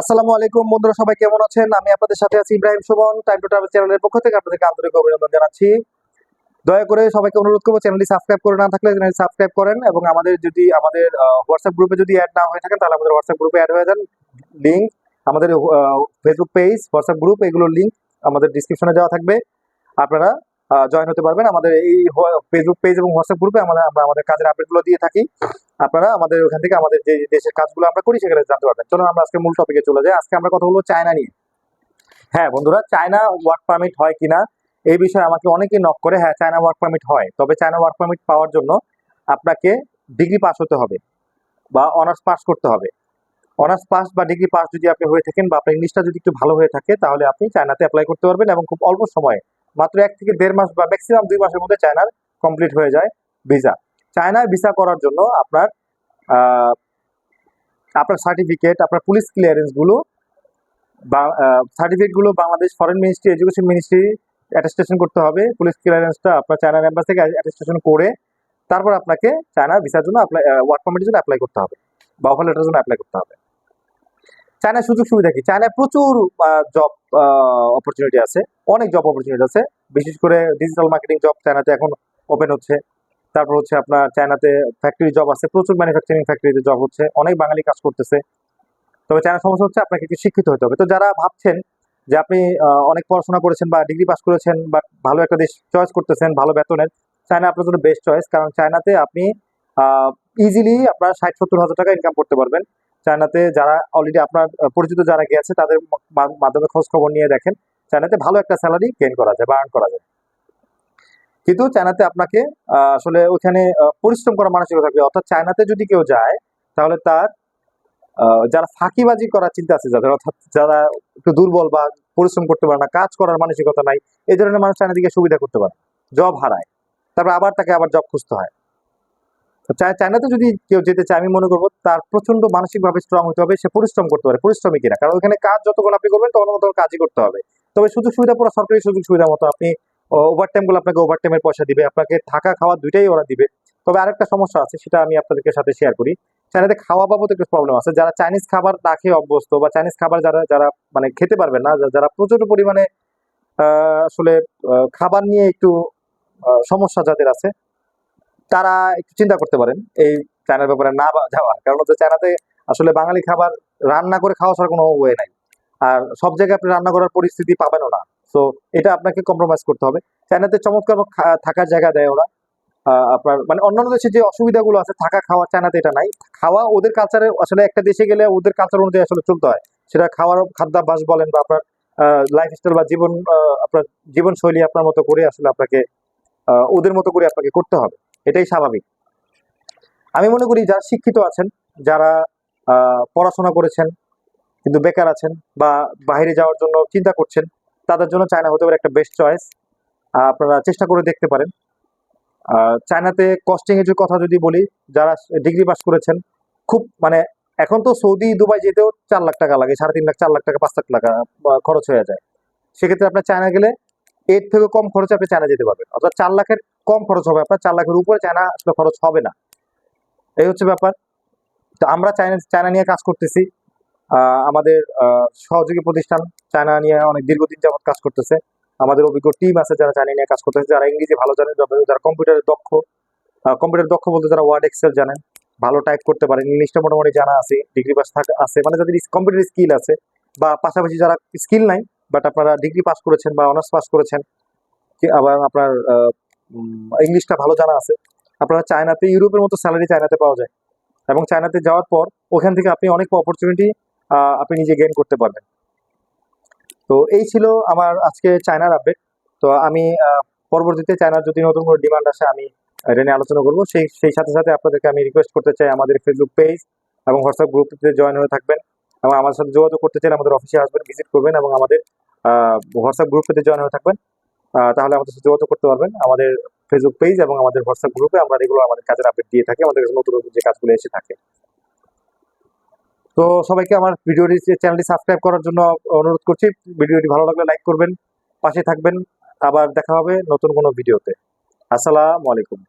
আসসালামু আলাইকুম, বন্ধুরা সবাই কেমন আছেন? আমি আপনাদের সাথে আছি Ibrahim Suman time to travel চ্যানেলের পক্ষ থেকে আপনাদেরকে আন্তরিক অভিনন্দন জানাচ্ছি। দয়া করে সবাইকে অনুরোধ করব, চ্যানেলটি সাবস্ক্রাইব করে না থাকলে চ্যানেলটি সাবস্ক্রাইব করেন এবং আমাদের যদি আমাদের হোয়াটসঅ্যাপ গ্রুপে যদি অ্যাড না হয়ে থাকেন, তাহলে আমাদের হোয়াটসঅ্যাপ গ্রুপে অ্যাড হয়ে যান। লিঙ্ক আমাদের ফেসবুক পেজ হোয়াটসঅ্যাপ গ্রুপ এগুলোর লিঙ্ক আমাদের ডিসক্রিপশনে দেওয়া থাকবে। আপনারা জয়েন হতে পারবেন। আমাদের এই ফেসবুক পেজ এবং হোয়াটসঅ্যাপ গ্রুপে আমরা আমরা আমাদের কাজের আপডেটগুলো দিয়ে থাকি। আপনারা আমাদের ওখান থেকে আমাদের যে দেশের কাজগুলো আমরা করি সেখানে জানতে পারবেন। চলুন আমরা আজকে মূল টপিকে চলে যাই। আজকে আমরা কথা বলব চায়না নিয়ে। হ্যাঁ বন্ধুরা, চায়না ওয়ার্ক পারমিট হয় কিনা, এই বিষয়ে আমাকে অনেকেই নক করে হ্যাঁ চায়না ওয়ার্ক পারমিট হয়। তবে চায়না ওয়ার্ক পারমিট পাওয়ার জন্য আপনাকে ডিগ্রি পাস হতে হবে বা অনার্স পাস করতে হবে। অনার্স পাস বা ডিগ্রি পাস যদি আপনি হয়ে থাকেন বা আপনার ইংলিশটা যদি একটু ভালো হয়ে থাকে, তাহলে আপনি চায়নাতে অ্যাপ্লাই করতে পারবেন এবং খুব অল্প সময়ে মাত্র এক থেকে দেড় মাস বা ম্যাক্সিমাম দুই মাসের মধ্যে চায়নার কমপ্লিট হয়ে যায় ভিসা চায়নায় ভিসা করার জন্য আপনার আপনার সার্টিফিকেট আপনার পুলিশ ক্লিয়ারেন্সগুলো বা সার্টিফিকেটগুলো Bangladesh foreign ministry education ministry attestation করতে হবে। পুলিশ ক্লিয়ারেন্সটা আপনার চায়নার এম্বাস থেকে অ্যাটেস্টেশন করে তারপর আপনাকে চায়না ভিসার জন্য অ্যাপ্লাই ওয়ার্ক পারমিটের জন্য অ্যাপ্লাই করতে হবে বা অফার লেটারের জন্য অ্যাপ্লাই করতে হবে। চায়নার সুযোগ সুবিধা কি? চায়নায় প্রচুর জব অপরচুনিটি আছে। অনেক জব অপরচুনিটি আছে। বিশেষ করে ডিজিটাল মার্কেটিং জব চায়নাতে এখন ওপেন হচ্ছে। তারপর হচ্ছে আপনার চায়নাতে ফ্যাক্টরি জব আছে। প্রচুর ম্যানুফ্যাকচারিং ফ্যাক্টরিতে জব হচ্ছে। অনেক বাঙালি কাজ করতেছে। তবে চায়নার সমস্যা হচ্ছে আপনাকে একটু শিক্ষিত হতে হবে। তো যারা ভাবছেন যে আপনি অনেক পড়াশোনা করেছেন বা ডিগ্রি পাস করেছেন বা ভালো একটা দেশ চয়েস করতেছেন, ভালো বেতনের, চায়না আপনার জন্য বেস্ট চয়েস কারণ চায়নাতে আপনি ইজিলি আপনার ষাট সত্তর হাজার টাকা ইনকাম করতে পারবেন। চায়নাতে যারা অলরেডি আপনার পরিচিত যারা গিয়েছে তাদের মাধ্যমে খোঁজ খবর নিয়ে দেখেন। চায়নাতে ভালো একটা স্যালারি গেইন করা যায় বা করা যায়। কিন্তু চায়নাতে আপনাকে আসলে ওখানে পরিশ্রম করা মানসিকতা থাকবে। অর্থাৎ চায়নাতে যদি কেউ যায়, তাহলে তার যারা ফাঁকিবাজি করার চিন্তা আছে, যাদের অর্থাৎ যারা একটু দুর্বল বা পরিশ্রম করতে পারে না, কাজ করার মানসিকতা নাই, এই ধরনের মানুষ চায়না দিকে সুবিধা করতে পারে জব হারায়। তারপর আবার তাকে আবার জব খুঁজতে হয়। চায়নাতে যদি কেউ যেতে চায়, আমি মনে করব তার প্রচণ্ড মানসিকভাবে স্ট্রং হতে হবে, সে পরিশ্রম করতে পারে, পরিশ্রমী কিনা। কারণ ওখানে কাজ যতক্ষণ আপনি করবেন তখন তখন কাজই করতে হবে। তবে সুযোগ সুবিধা পুরো সরকারি সুযোগ সুবিধা মতো আপনি ওভার টাইমগুলো আপনাকে ওভার টাইমের পয়সা দিবে, আপনাকে থাকা খাওয়া দুইটাই ওরা দিবে। তবে আরেকটা সমস্যা আছে, সেটা আমি আপনাদেরকে সাথে শেয়ার করি। চায়নাতে খাওয়া বাবদ একটু প্রবলেম আছে। যারা চাইনিজ খাবার না খেয়ে অভ্যস্ত বা চাইনিজ খাবার যারা যারা মানে খেতে পারবেন না যারা প্রচুর পরিমাণে আসলে খাবার নিয়ে একটু সমস্যা যাদের আছে তারা একটু চিন্তা করতে পারেন এই চায়নার ব্যাপারে না যাওয়ার। কারণ হচ্ছে চায়নাতে আসলে বাঙালি খাবার রান্না করে খাওয়া ছাড়া কোনো ওয়ে নাই। আর সব জায়গায় আপনি রান্না করার পরিস্থিতি পাবেনও না। তো এটা আপনাকে কম্প্রোমাইজ করতে হবে। চায়নাতে চমৎকার থাকার জায়গা দেয় ওরা। আপনার মানে অন্যান্য দেশে যে অসুবিধাগুলো আছে, থাকা খাওয়া চায়নাতে এটা নাই। খাওয়া ওদের কালচারে আসলে একটা দেশে গেলে ওদের কালচার অনুযায়ী আসলে চলতে হয়। সেটা খাওয়ার খাদ্যাভ্যাস বলেন বা আপনার লাইফস্টাইল বা জীবন আপনার জীবনশৈলী আপনার মতো করে আসলে আপনাকে ওদের মতো করে আপনাকে করতে হবে। এটাই স্বাভাবিক। আমি মনে করি যারা শিক্ষিত আছেন, যারা পড়াশোনা করেছেন, কিন্তু বেকার আছেন বা বাইরে যাওয়ার জন্য চিন্তা করছেন, তাদের জন্য চায়না হতে পারে একটা বেস্ট চয়েস আপনারা চেষ্টা করে দেখতে পারেন। চায়নাতে কস্টিং এর কথা যদি বলি, যারা ডিগ্রি পাস করেছেন, খুব মানে এখন তো সৌদি, দুবাই যেতেও চার লাখ টাকা লাগে, সাড়ে তিন লাখ, চার লাখ টাকা, পাঁচ লাখ টাকা খরচ হয়ে যায়। সেক্ষেত্রে আপনার চায়না গেলে এর থেকে কম খরচে আপনি চায়না যেতে পারবেন। অর্থাৎ চার লাখের কম খরচ হবে, আপনার চার লাখের উপরে চায়না আসলে খরচ হবে না। এই হচ্ছে ব্যাপার। তো আমরা চায়না চায়না নিয়ে কাজ করতেছি। আমাদের সহযোগী প্রতিষ্ঠান চায়না নিয়ে অনেক দীর্ঘদিন যাবত কাজ করতেছে। আমাদের অভিজ্ঞ টিম আছে যারা চায়না নিয়ে কাজ করতেছে, যারা ইংরেজি ভালো জানেন, যারা- কম্পিউটারের দক্ষ। কম্পিউটার দক্ষ বলতে যারা ওয়ার্ড এক্সেল জানেন, ভালো টাইপ করতে পারেন। ইংলিশটা মোটামুটি জানা আছে ডিগ্রি পাস থাকে, আছে। মানে যাদের কম্পিউটার স্কিল আছে, বা পাশাপাশি যারা স্কিল নাই বাট আপনারা ডিগ্রি পাস করেছেন বা অনার্স পাস করেছেন আবার আপনার ইংলিশটা ভালো জানা আছে। আপনারা চায়নাতে, ইউরোপের মতো স্যালারি চায়নাতে পাওয়া যায়। এবং চায়নাতে যাওয়ার পর, ওখান থেকে আপনি অনেক অপরচুনিটি আপনি নিজে গেইন করতে পারবেন। তো এই ছিল আমার আজকে চায়নার আপডেট তো আমি পরবর্তীতে চায়নার যদি নতুন কোনো ডিমান্ড আসে, আমি এটা নিয়ে আলোচনা করব। সেই সেই সাথে সাথে আপনাদেরকে আমি রিকোয়েস্ট করতে চাই আমাদের ফেসবুক পেজ এবং হোয়াটসঅ্যাপ গ্রুপটিতে জয়েন হয়ে থাকবেন। এবং আমার সাথে যোগাযোগ করতে চাইলে আমাদের অফিসে আসবেন ভিজিট করবেন এবং আমাদের হোয়াটসঅ্যাপ গ্রুপটিতে জয়েন হয়ে থাকবেন। তাহলে আমাদের সাথে যোগাযোগ করতে পারবেন। আমাদের ফেসবুক পেজ এবং আমাদের হোয়াটসঅ্যাপ গ্রুপে আমরা রেগুলার আমাদের কাজের আপডেট দিয়ে থাকি, আমাদের কাছে নতুন নতুন যে কাজগুলো এসে থাকে। তো সবাইকে আমার ভিডিওটি চ্যানেলটি সাবস্ক্রাইব করার জন্য অনুরোধ করছি। ভিডিওটি ভালো লাগলে লাইক করবেন, পাশে থাকবেন। আবার দেখা হবে নতুন কোনো ভিডিওতে। আসসালামু আলাইকুম।